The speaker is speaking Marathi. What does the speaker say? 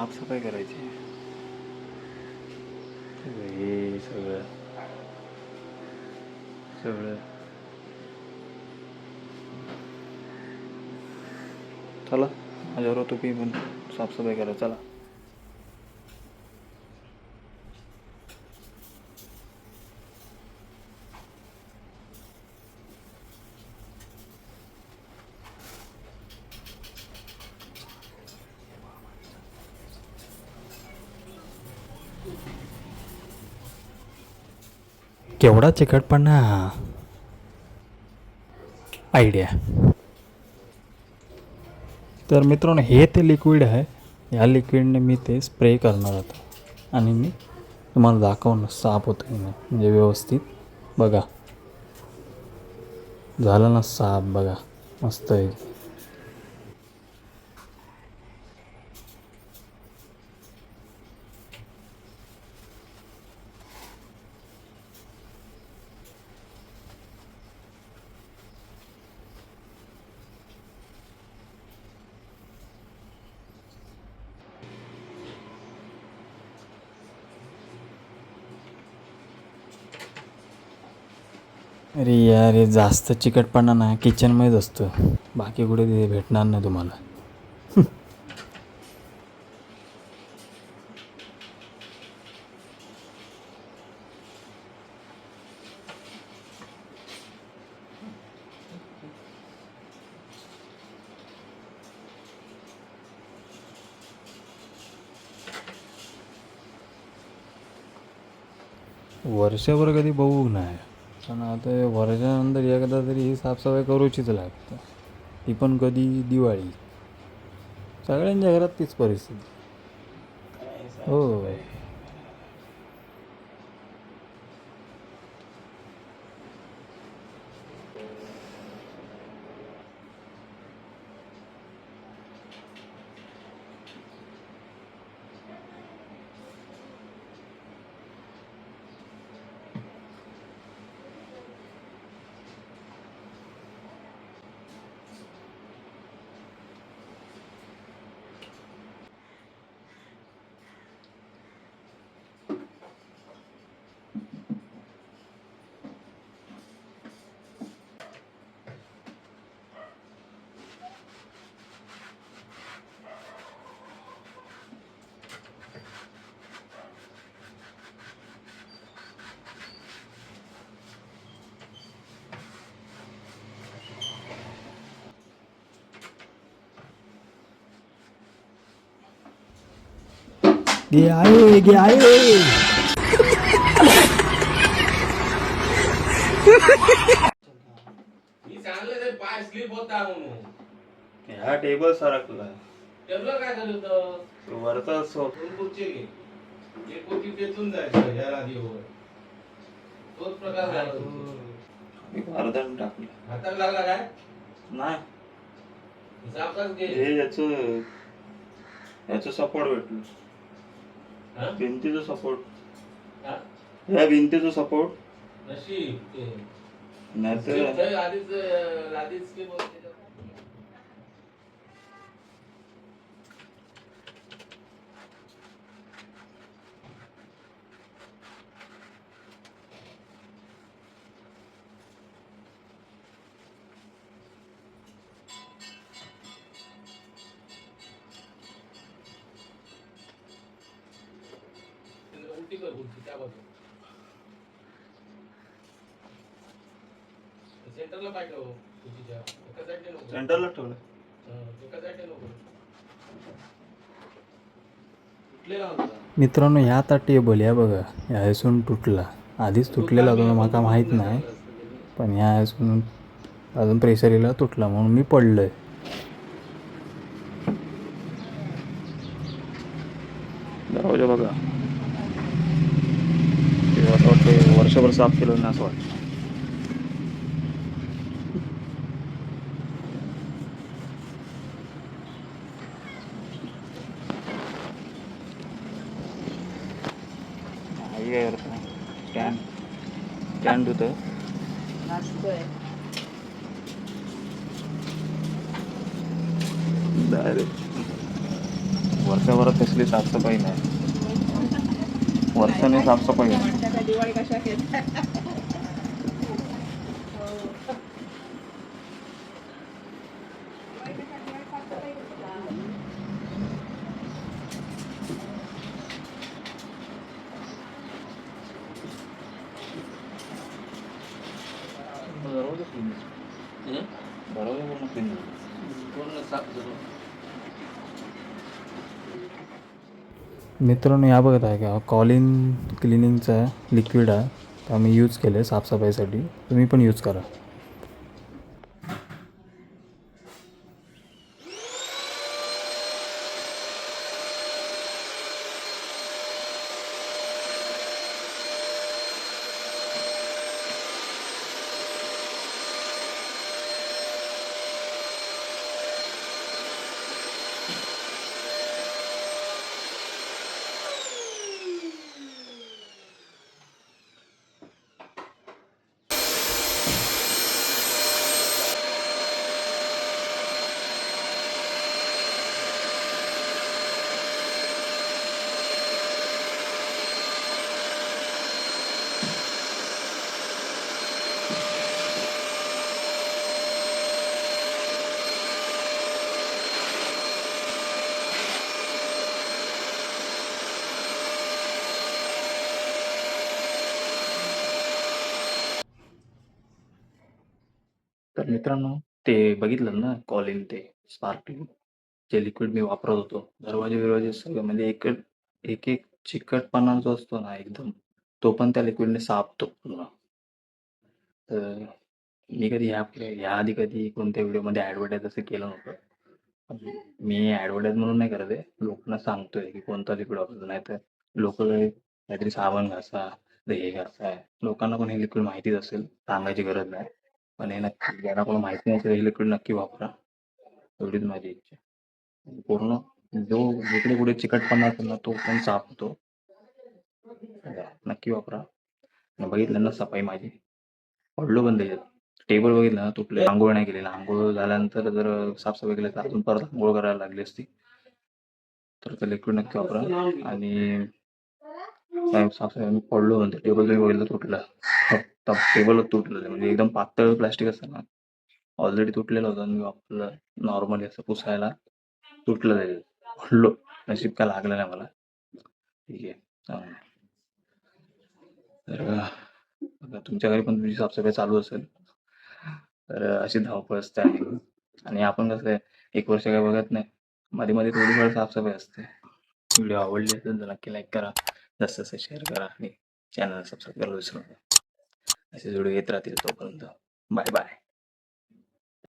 साफसफाई करायची हे सगळं. सगळं. चला माझ्यावर तुम्ही पण साफसफाई करा चला. केवढा चिकटपणा. आयडिया तर मित्रांनो हे ते लिक्विड आहे. या लिक्विडने मी ते स्प्रे करणार होतो आणि मी तुम्हाला दाखवणं साफ होतं म्हणजे व्यवस्थित. बघा. झालं ना साफ बघा. मस्त आहे. अरे यार हे जास्त चिकटपणा ना किचनमध्येच असतो बाकी कुठे तिथे भेटणार नाही तुम्हाला. वर्षभर कधी बघू नाही. पण आता वर्षानंतर एकदा तरी ही साफसफाई करूचीच लागतं. ती पण कधी दिवाळी. सगळ्यांच्या घरात तीच परिस्थिती. हो. गे आहे गे आहे मी सांगलं ते पाय स्लिप होता म्हणून. ह्या टेबल सरकला टेबल काय झालं होतं? वरचा सो खुर्ची घे. एक खुर्ची पेचून जायचं ह्या राधीवर तोच प्रकार झाला. अर्धन टाकलं. हाताला लागला काय? नाही. घे. हे याचं याचं सपोर्ट भेटलं. हा? भिंतीचं सपोर्ट हा? या भिंतीचं सपोर्ट नशीब. नाहीतर आधीच आधीच स्लिप होती. त्या बाजूला सेंटरला खुर्चीच्या एका साईडने नको सेंटरला ठेवलं एका साईडने नको मित्रांनो ह्या आता टेबल या बघा. ह्या हेसून तुटला. आधीच तुटलेला होता माका माहीत नाही. पण ह्या हेसून अजून प्रेशर येला तुटला म्हणून मी पडलोय. दरवाजा बघा ते असं वाटतं वर्षभर साफ केलं नाही असं वाटतं. नाही काय करता स्टँड स्टँड होतं. डायरेक्ट वर्षभरात तसली साफसफाई नाही. वर्षाने साफसफाई नाही म्हणतात दिवाळी कशा केल्या पूर्ण साफ करू मित्रांनो या बघत आहे का? कॉलिन क्लिनिंगचा लिक्विड आहे. आम्ही यूज केलं आहे साफसफाईसाठी. तुम्ही पण यूज करा. तर मित्रांनो ते बघितलं ना कॉलिंग ते स्पार्कलिंग जे लिक्विड मी वापरत होतो. दरवाजे बिरवाजे सगळं म्हणजे एक एक एक चिकटपणा जो असतो ना एकदम तो पण त्या लिक्विडने साफतो पूर्ण. तर मी कधी ह्या ह्या आधी कधी कोणत्या व्हिडिओमध्ये ॲडव्हर्टाईज असं केलं नव्हतं. मी ॲडव्हर्टाईज म्हणून नाही करत आहे. लोकांना सांगतोय की कोणता लिक्विड वापरायचं नाही तर लोक काहीतरी साबण घासा तर हे घासा. लोकांना पण हे लिक्विड माहितीच असेल सांगायची गरज नाही. पण हे नक्की ज्यांना कोणा माहिती नसेल हे लिक्विड नक्की वापरा. एवढीच माझी इच्छा पूर्ण जो जिकडे कुठे चिकटपणा असेल ना तो पण साफ होतो नक्की वापरा. आणि बघितलं ना सफाई माझी. पडलो पण त्याच्यात. टेबल बघितलं ना तुटले. आंघोळ नाही केलेला. आंघोळ झाल्यानंतर जर साफसफाई केली तर अजून परत आंघोळ करायला लागली असती. तर ते लिक्विड नक्की वापरा. आणि साफसफाई पडलो म्हणते टेबल तुम्ही बघितलं तुटलं. फक्त टेबल तुटलं. म्हणजे एकदम पातळ प्लास्टिक असतं ना ऑलरेडी तुटलेलं होतं आणि मी वापरलं नॉर्मली असं पुसायला तुटलं ते. पडलो. नशीब काय लागलं नाही मला. ठीक आहे. तर तुमच्या घरी पण तुमची साफसफाई चालू असेल. तर अशी धावपळ असते आणि. आणि आपण कसं आहे एक वर्ष काय बघत नाही. मध्ये मध्ये थोडीफार साफसफाई असते. व्हिडिओ आवडली असेल तर नक्की लाईक करा. जास्त जास्त शेअर करा आणि चॅनल सबस्क्राईब करायला विसरू नका. असे व्हिडिओ येत राहतील तोपर्यंत. Bye bye